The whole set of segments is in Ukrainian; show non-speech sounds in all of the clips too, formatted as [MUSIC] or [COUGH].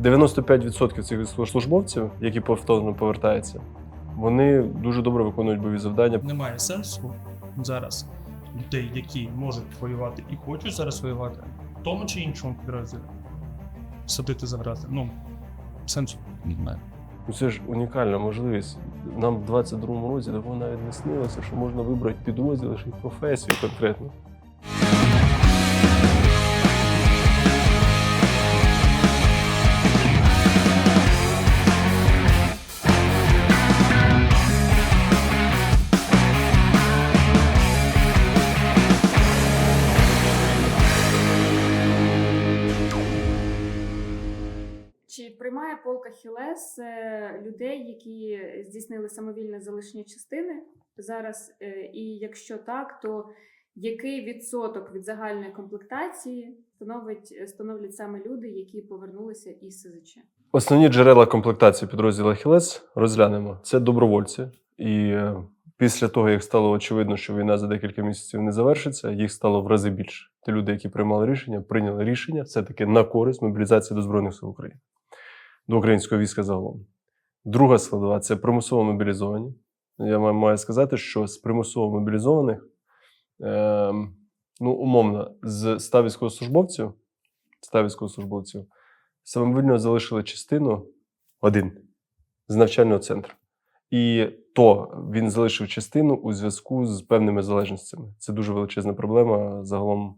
95% цих військовослужбовців, які повторно повертаються, вони дуже добре виконують бойові завдання. Немає сенсу зараз людей, які можуть воювати і хочуть зараз воювати, в тому чи іншому підрозділі садити за грати. Ну, сенсу немає. Ну, Це ж унікальна можливість. Нам в 22-му році такого навіть не снилося, що можна вибрати підрозділ, ще професію конкретно. Чи приймає полк Ахілес е, людей, які здійснили самовільне залишення частини зараз? Е, І якщо так, то який відсоток від загальної комплектації становить становлять саме люди, які повернулися із СЗЧ? Основні джерела комплектації підрозділу Ахілес розглянемо. Це добровольці. І е, після того, як стало очевидно, що війна за декілька місяців не завершиться, їх стало в рази більше. Ті люди, які приймали рішення, прийняли рішення все-таки на користь мобілізації до Збройних сил України, до українського війська загалом. Друга складова це примусово мобілізовані. Я маю- сказати, що з примусово мобілізованих, е, ну, умовно, з 100 військовослужбовців, 100 військовослужбовців, самовільно залишили частину один з навчального центру. І то він залишив частину у зв'язку з певними залежностями. Це дуже величезна проблема загалом,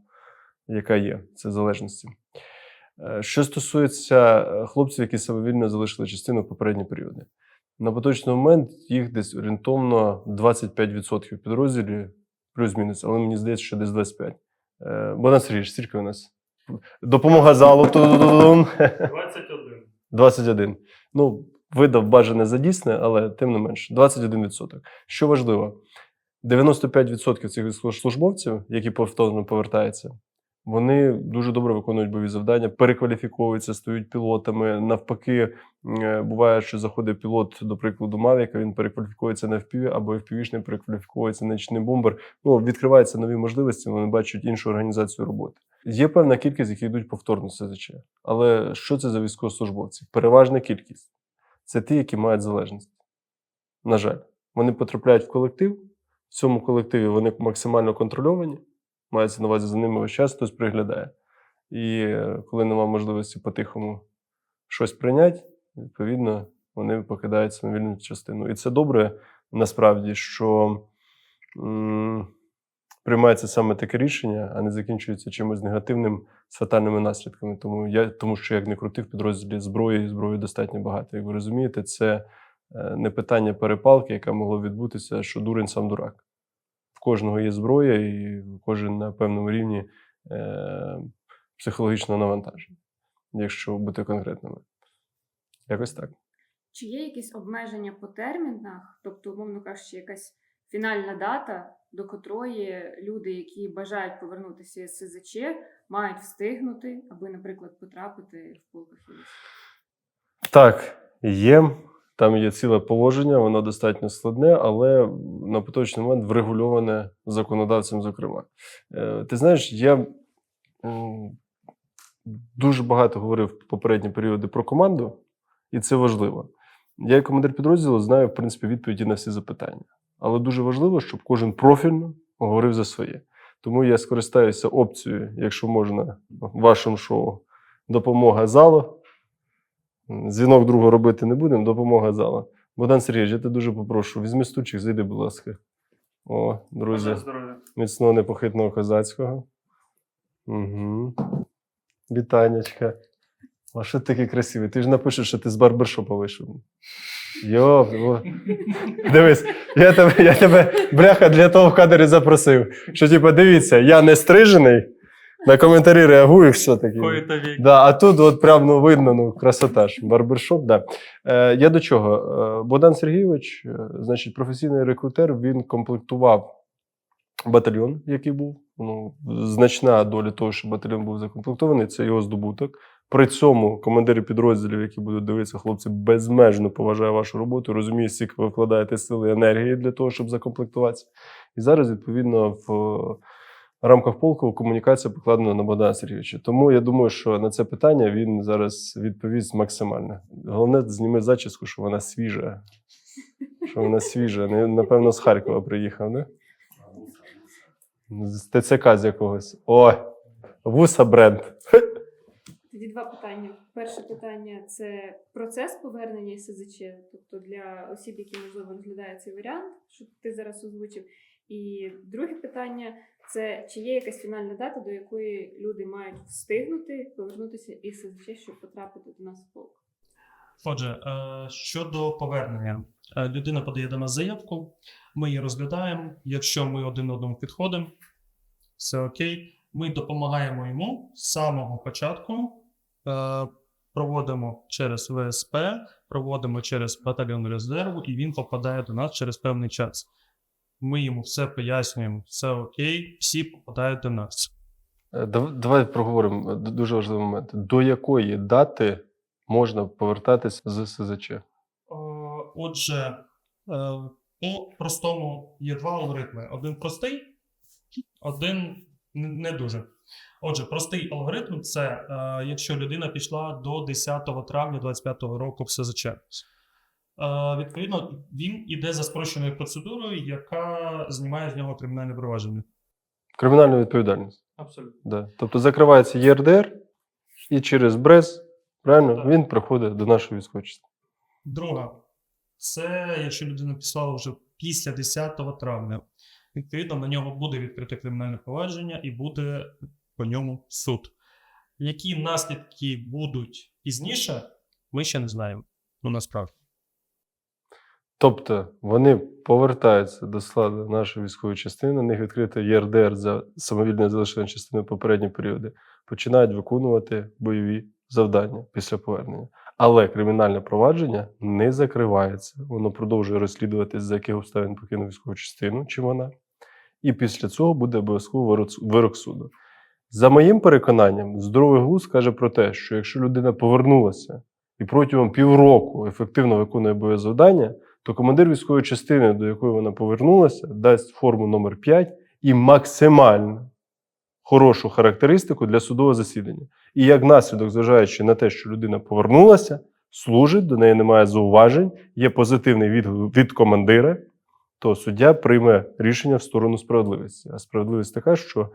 яка є. Це залежності. Е, Що стосується е, хлопців, які самовільно залишили частину в попередні періоди. На поточний момент їх десь орієнтовно 25% в підрозділі, плюс-мінус, але мені здається, що десь 25%. Е, Богдан Сергійович, скільки у нас? Допомога залу. 21. 21. Ну, видав бажане за дійсне, але тим не менш, 21%. Що важливо, 95% цих військовослужбовців, які повторно повертаються, вони дуже добре виконують бойові завдання, перекваліфіковуються, стають пілотами. Навпаки, е, буває, що заходить пілот, до прикладу, Мавіка, він перекваліфікується на FPV, або FPV-шний перекваліфікується на нічний бомбер. Ну, відкриваються нові можливості, вони бачать іншу організацію роботи. Є певна кількість, які йдуть повторно СЗЧ. Але що це за військовослужбовці? Переважна кількість це ті, які мають залежність. На жаль, вони потрапляють в колектив. В цьому колективі вони максимально контрольовані, мається на увазі за ними весь час хтось приглядає. І е, коли нема можливості по-тихому щось прийняти, відповідно, вони покидають самовільну частину. І це добре насправді, що м, приймається саме таке рішення, а не закінчується чимось негативним з фатальними наслідками. Тому я, тому що як не крути в підрозділі зброї, і зброї достатньо багато. Як ви розумієте, це е, не питання перепалки, яка могло відбутися, що дурень сам дурак. В кожного є зброя, і кожен на певному рівні е, психологічного навантаження, якщо бути конкретними. Якось так. Чи є якісь обмеження по термінах, тобто, умовно кажучи, якась фінальна дата, до котрої люди, які бажають повернутися з СЗЧ, мають встигнути, аби, наприклад, потрапити в полк? Так, є. Там є ціле положення, воно достатньо складне, але на поточний момент врегульоване законодавцем, зокрема. Е, Ти знаєш, я дуже багато говорив в попередні періоди про команду, і це важливо. Я, як командир підрозділу, знаю, в принципі, відповіді на всі запитання. Але дуже важливо, щоб кожен профільно говорив за своє. Тому я скористаюся опцією, якщо можна, в вашому шоу допомога залу. Дзвінок другого робити не будемо, допомога зала. Богдан Сергійович, я тебе дуже попрошу, візьми стульчик, зайди, будь ласка. О, друзі, міцного непохитного козацького. Угу. Вітанечка. А що ти такий красивий? Ти ж напишеш, що ти з барбершопа вийшов. Йо, о. дивись, я тебе, я тебе, бляха, для того в кадрі запросив. Що, типу, дивіться, я не стрижений, на коментарі реагую, все таки. Да, а тут от прям ну, видно, ну, красота ж, барбершоп. Да. Е, я до чого? Е, Богдан Сергійович, е, значить, професійний рекрутер, він комплектував батальйон, який був. Ну, значна доля того, що батальйон був закомплектований, це його здобуток. При цьому командири підрозділів, які будуть дивитися, хлопці безмежно поважає вашу роботу, розуміє, скільки ви вкладаєте сили і енергії для того, щоб закомплектуватися. І зараз, відповідно, в рамках полку комунікація покладена на Богдана Сергійовича. Тому я думаю, що на це питання він зараз відповість максимально. Головне, зніми зачіску, що вона свіжа. Що вона свіжа. Напевно, з Харкова приїхав, не? З ТЦК з якогось. О! Вуса бренд. Тоді два питання. Перше питання це процес повернення СЗЧ, тобто для осіб, які можливо розглядають цей варіант, що ти зараз озвучив. І друге питання це чи є якась фінальна дата, до якої люди мають встигнути повернутися із СЗЧ, щоб потрапити до нас в полк. Отже, е, щодо повернення, Е, людина подає до нас заявку, ми її розглядаємо. Якщо ми один одному підходимо, все окей. Ми допомагаємо йому з самого початку. Е, Проводимо через ВСП, проводимо через батальйон резерву, і він попадає до нас через певний час. Ми йому все пояснюємо, все окей, всі попадають до нас. Е, Давай проговоримо е, дуже важливий момент. До якої дати можна повертатись з СЗЧ? Отже, по простому є два алгоритми: один простий, один не дуже. Отже, простий алгоритм це е, якщо людина пішла до 10 травня 2025 року в СЗЧ. Е, Відповідно, він іде за спрощеною процедурою, яка знімає з нього кримінальне провадження. Кримінальна відповідальність. Абсолютно. Да. Тобто закривається ЄРДР і через БРЕЗ, правильно, Так. він приходить до нашої військової частини. Друга, це якщо людина писала вже після 10 травня. Відповідно, на нього буде відкрите кримінальне провадження і буде по ньому суд. Які наслідки будуть пізніше, ми ще не знаємо. Ну насправді. Тобто вони повертаються до складу нашої військової частини, на них відкрито ЄРДР за самовільне залишення частини попередні періоди, починають виконувати бойові завдання після повернення. Але кримінальне провадження не закривається. Воно продовжує розслідуватись, за яких обставин покинув військову частину, чи вона. І після цього буде обов'язково вирок суду. За моїм переконанням, здоровий глузд каже про те, що якщо людина повернулася і протягом півроку ефективно виконує бойове завдання, то командир військової частини, до якої вона повернулася, дасть форму номер 5 і максимально хорошу характеристику для судового засідання. І як наслідок, зважаючи на те, що людина повернулася, служить, до неї немає зауважень, є позитивний відгук від командира, то суддя прийме рішення в сторону справедливості. А справедливість така, що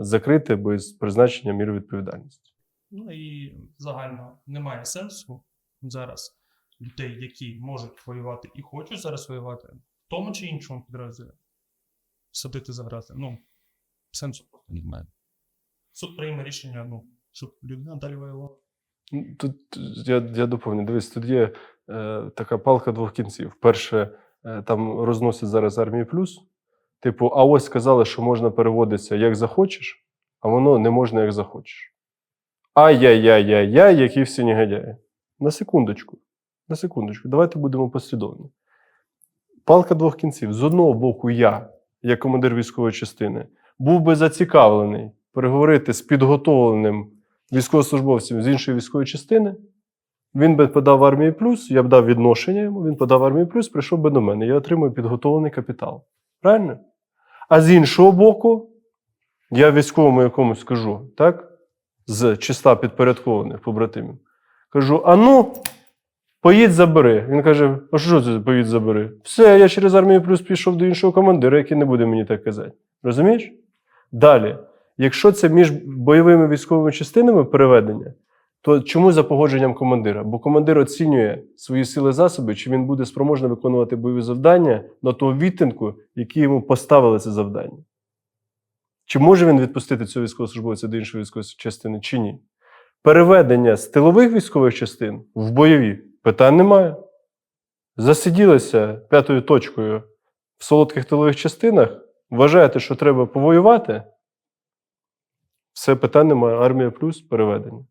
закрити без призначення міри відповідальності. Ну і загально немає сенсу зараз людей, які можуть воювати і хочуть зараз воювати, в тому чи іншому підрозділі садити за грати. Ну, сенсу просто немає. Суд прийме рішення, ну, щоб людина далі воювала. Ну, Тут я, я доповню. Дивись, тут є е, така палка двох кінців. Перше, е, там розносять зараз армії плюс. Типу, а ось сказали, що можна переводитися як захочеш, а воно не можна як захочеш. Ай-яй-яй-яй-яй, які всі негодяї. На секундочку. На секундочку. Давайте будемо послідовні. Палка двох кінців. З одного боку, я, як командир військової частини, був би зацікавлений переговорити з підготовленим військовослужбовцем з іншої військової частини. Він би подав армії плюс, я б дав відношення йому, він подав армію плюс, прийшов би до мене. Я отримую підготовлений капітал. Правильно? А з іншого боку, я військовому якомусь кажу, так? З числа підпорядкованих побратимів. Кажу: а ну, поїдь забери. Він каже: а що це поїдь забери? Все, я через армію плюс пішов до іншого командира, який не буде мені так казати. Розумієш? Далі. Якщо це між бойовими військовими частинами переведення, то чому за погодженням командира? Бо командир оцінює свої сили засоби, чи він буде спроможний виконувати бойові завдання на того відтинку, який йому поставили це завдання. Чи може він відпустити цього військовослужбовця до іншої військової частини, чи ні? Переведення з тилових військових частин в бойові питань немає. Засиділися п'ятою точкою в солодких тилових частинах, вважаєте, що треба повоювати, все питань немає. Армія плюс переведення.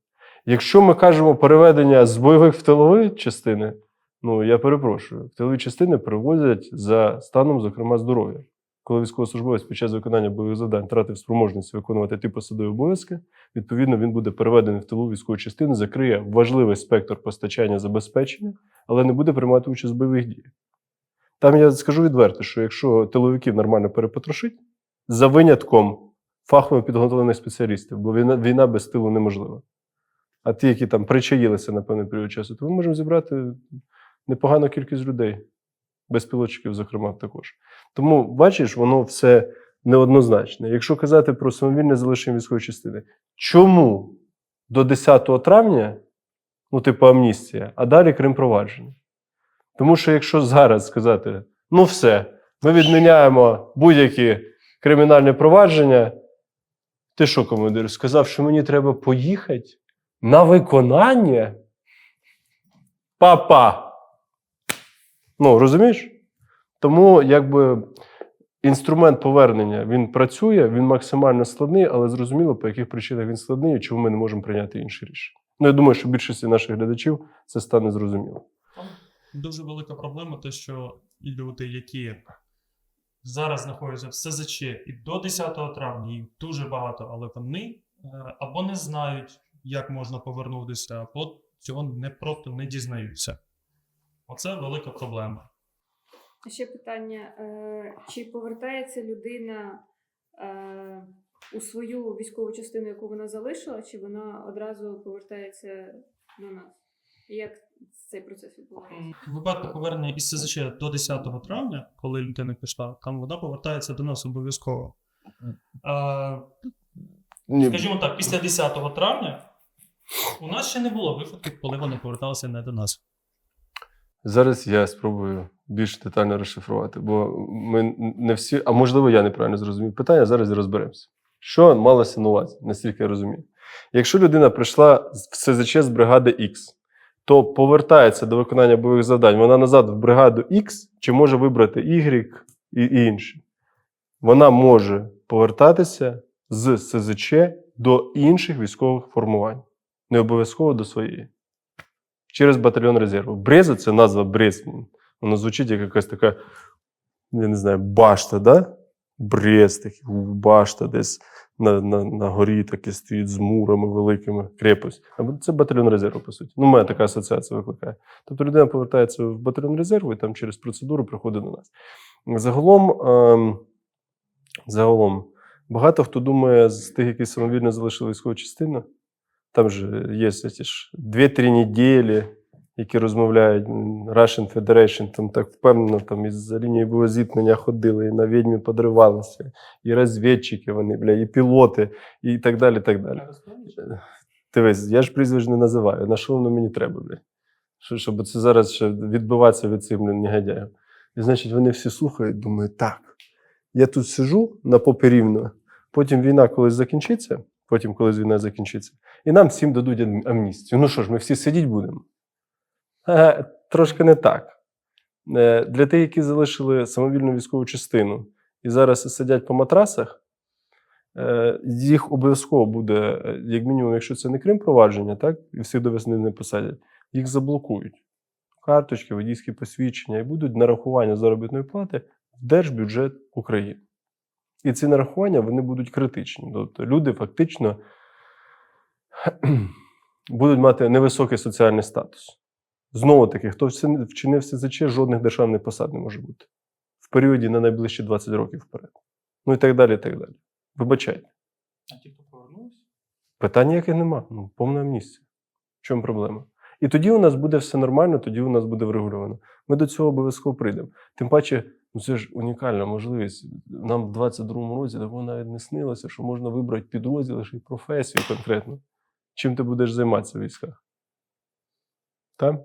Якщо ми кажемо переведення з бойових в тилові частини, ну я перепрошую, в тилові частини перевозять за станом, зокрема, здоров'я. Коли військовослужбовець під час виконання бойових завдань втратив спроможність виконувати ті посадові обов'язки, відповідно, він буде переведений в тилову військову частину, закриє важливий спектр постачання забезпечення, але не буде приймати участь в бойових діях. Там я скажу відверто, що якщо тиловиків нормально перепотрошить, за винятком фахово підготовлених спеціалістів, бо війна, війна без тилу неможлива. А ті, які там причаїлися на певний період часу, то ми можемо зібрати непогану кількість людей, безпілотчиків, зокрема, також. Тому, бачиш, воно все неоднозначне. Якщо казати про самовільне залишення військової частини, чому до 10 травня, ну, типу амністія, а далі Крим провадження? Тому що якщо зараз сказати, ну все, ми відміняємо будь-які кримінальні провадження, ти що, командир, сказав, що мені треба поїхати на виконання? Папа. Ну, розумієш? Тому якби інструмент повернення він працює, він максимально складний, але зрозуміло, по яких причинах він складний і чому ми не можемо прийняти інші рішення. Ну, я думаю, що більшості наших глядачів це стане зрозуміло. Дуже велика проблема, те, що люди, які зараз знаходяться в СЗЧ і до 10 травня, їх дуже багато, але вони е, або не знають, як можна повернутися, або цього не просто не дізнаються. Оце велика проблема. Ще питання: е, чи повертається людина е, у свою військову частину, яку вона залишила, чи вона одразу повертається до нас? Як цей процес відбувається? Випадку повернення із СЗЧ до 10 травня, коли людина пішла, там вона повертається до нас обов'язково. Скажімо так, після 10 травня у нас ще не було випадків, коли вони поверталися не до нас. Зараз я спробую більш детально розшифрувати, бо ми не всі, а можливо, я неправильно зрозумів питання, зараз розберемося. Що малося на увазі, настільки я розумію. Якщо людина прийшла в СЗЧ з бригади X, то повертається до виконання бойових завдань, вона назад в бригаду X чи може вибрати Y і інші. Вона може повертатися з СЗЧ до інших військових формувань, не обов'язково до своєї через батальйон резерву. Бреза це назва Брест. Воно звучить як якась така, я не знаю, башта, да? Брест, такий, башта десь на, на, на горі таке стоїть з мурами великими, крепость. Це батальйон резерву, по суті. Ну, мене така асоціація викликає. Тобто людина повертається в батальйон резерву і там через процедуру приходить до нас. Загалом, ем, загалом, багато хто думає з тих, які самовільно залишили військову частину, там же є ці ж 2-3 неділі, які розмовляють Russian Federation, там так впевнено, там із лінії бойового зіткнення ходили, і на відьмі подривалися, і розвідчики вони, бля, і пілоти, і так далі. так далі. Дивись, я ж прізвищ не називаю. На що воно мені треба, бля? Що, щоб це зараз ще відбиватися від цих блін, негодяїв. І значить, вони всі слухають, думають, так, я тут сижу на попі рівно, потім війна колись закінчиться, потім колись війна закінчиться, і нам всім дадуть амністію. Ну що ж, ми всі сидіти будемо? Е, Трошки не так. Е, Для тих, які залишили самовільну військову частину і зараз сидять по матрасах, е, їх обов'язково буде, як мінімум, якщо це не Крим провадження, так, і всіх до весни не посадять, їх заблокують. Карточки, водійські посвідчення і будуть нарахування заробітної плати в держбюджет України. І ці нарахування вони будуть критичні. Тобто люди фактично [CLEARS THROAT] будуть мати невисокий соціальний статус. Знову таки, хто вчини- вчинив СЗЧ, жодних державних посад не може бути в періоді на найближчі 20 років вперед. Ну і так далі. і так далі. Вибачайте. А ті, хто повернулися? Питань ніяких нема. Ну, повна амністія. В чому проблема? І тоді у нас буде все нормально, тоді у нас буде врегульовано. Ми до цього обов'язково прийдемо. Тим паче, ну це ж унікальна можливість. Нам в 22-му році такого навіть не снилося, що можна вибрати підрозділ й професію конкретно. Чим ти будеш займатися в військах? Так?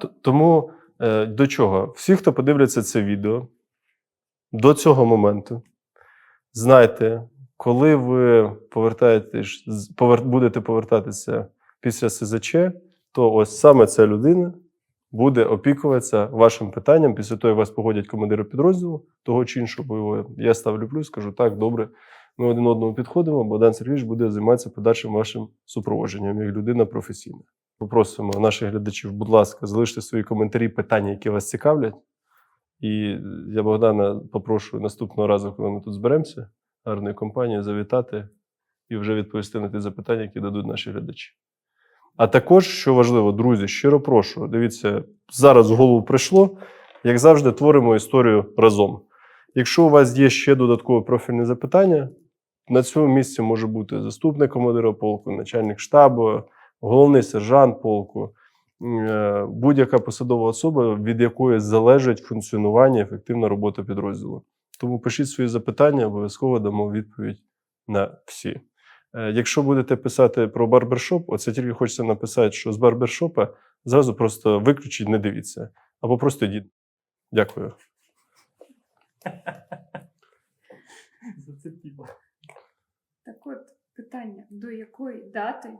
Т- Тому е, до чого? Всі, хто подивляться це відео до цього моменту, знайте, коли ви повертаєтесь, повер, будете повертатися після СЗЧ, то ось саме ця людина буде опікуватися вашим питанням після того, як вас погодять командири підрозділу, того чи іншого бойового. Я ставлю плюс, кажу, так, добре, ми один одному підходимо, Богдан Сергійович буде займатися подальшим вашим супроводженням як людина професійна. Попросимо наших глядачів, будь ласка, залиште свої коментарі, питання, які вас цікавлять. І я Богдана попрошу наступного разу, коли ми тут зберемося, гарною компанією, завітати і вже відповісти на ті запитання, які дадуть наші глядачі. А також, що важливо, друзі, щиро прошу, дивіться, зараз в голову прийшло, як завжди, творимо історію разом. Якщо у вас є ще додаткове профільне запитання, на цьому місці може бути заступник командира полку, начальник штабу, головний сержант полку, е, будь-яка посадова особа, від якої залежить функціонування ефективна робота підрозділу. Тому пишіть свої запитання, обов'язково дамо відповідь на всі. Е, Якщо будете писати про барбершоп, оце тільки хочеться написати, що з барбершопа зразу просто виключіть, не дивіться. Або просто йдіть. Дякую. Зацепіло. Так от питання: до якої дати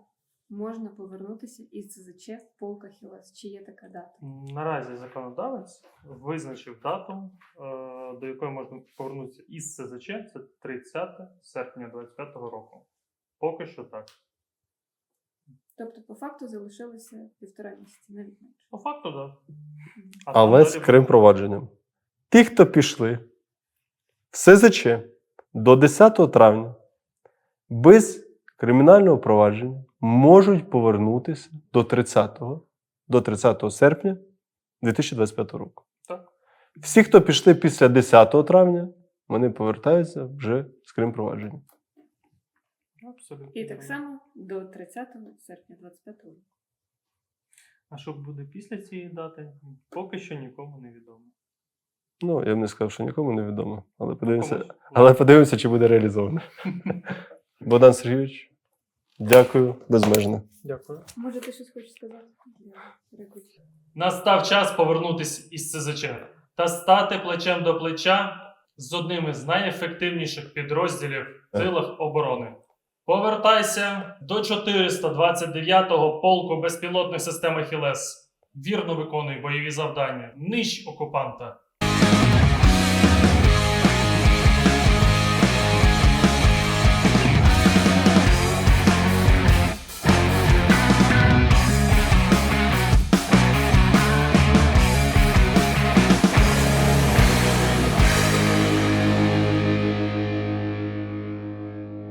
можна повернутися із ЦЗЧ в полк Ахілес? Чи є така дата? Наразі законодавець визначив дату, е, до якої можна повернутися із СЗЧ, це 30 серпня 2025 року. Поки що так. Тобто, по факту залишилося півтора місяці, навіть менше. По факту, так. Да. Але з Крим провадженням. Ті, хто пішли в СЗЧ до 10 травня без кримінального провадження можуть повернутися до 30, до 30 серпня 2025 року. Так. Всі, хто пішли після 10 травня, вони повертаються вже з Крим провадження. Абсолютно. І так само до 30 серпня 25 року. А що буде після цієї дати, поки що нікому не відомо. Ну, я б не сказав, що нікому не відомо, але подивимося, але подивимося, чи буде реалізовано. [LAUGHS] Богдан Сергійович, дякую безмежно. Дякую. Може, ти щось хочеш сказати? Настав час повернутися із ЦЗЧ та стати плечем до плеча з одним із найефективніших підрозділів в силах оборони. Повертайся до 429-го полку безпілотних систем Ахілес. Вірно виконуй бойові завдання. Нищ окупанта.